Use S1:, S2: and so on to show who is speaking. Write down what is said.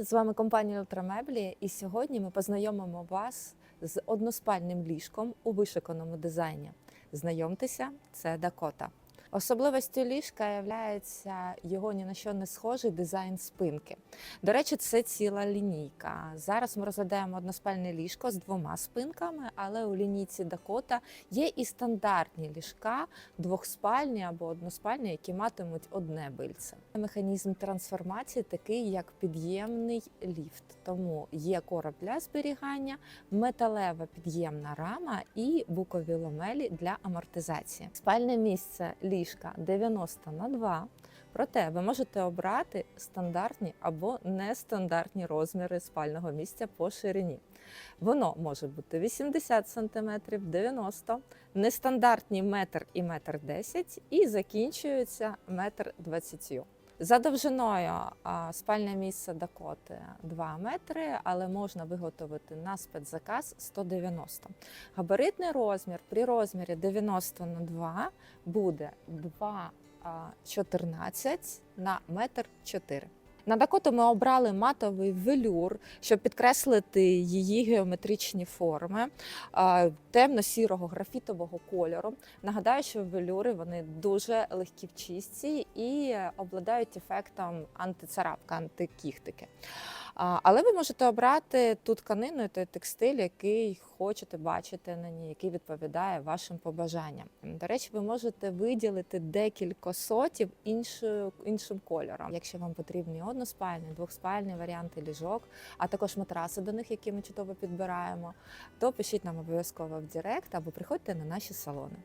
S1: З вами компанія Ультрамеблі, і сьогодні ми познайомимо вас з односпальним ліжком у вишиканому дизайні. Знайомтеся, це Дакота. Особливостю ліжка є його ні на що не схожий дизайн спинки. До речі, це ціла лінійка. Зараз ми розглядаємо односпальне ліжко з двома спинками, але у лінійці Дакота є і стандартні ліжка, двохспальні або односпальні, які матимуть одне бильце. Механізм трансформації такий, як під'ємний ліфт. Тому є короб для зберігання, металева під'ємна рама і букові ламелі для амортизації. Спальне місце ліжка 90 на 2. Проте ви можете обрати стандартні або нестандартні розміри спального місця по ширині. Воно може бути 80 см, 90 нестандартні метр і метр 10 і закінчується метр 20. За довжиною спальне місце Дакоти 2 метри, але можна виготовити на спецзаказ 190. Габаритний розмір при розмірі 90 на 2 буде 2,14 на метр 4. На Дакоту ми обрали матовий велюр, щоб підкреслити її геометричні форми темно-сірого графітового кольору. Нагадаю, що велюри вони дуже легкі в чистці і обладають ефектом антицарапка, антикіхтики. Але ви можете обрати ту тканину і той текстиль, який хочете бачити на ній, який відповідає вашим побажанням. До речі, ви можете виділити декілька сотів іншим кольором, якщо вам потрібні односпальні, двохспальний варіанти ліжок, а також матраси до них, які ми чудово підбираємо, то пишіть нам обов'язково в Директ або приходьте на наші салони.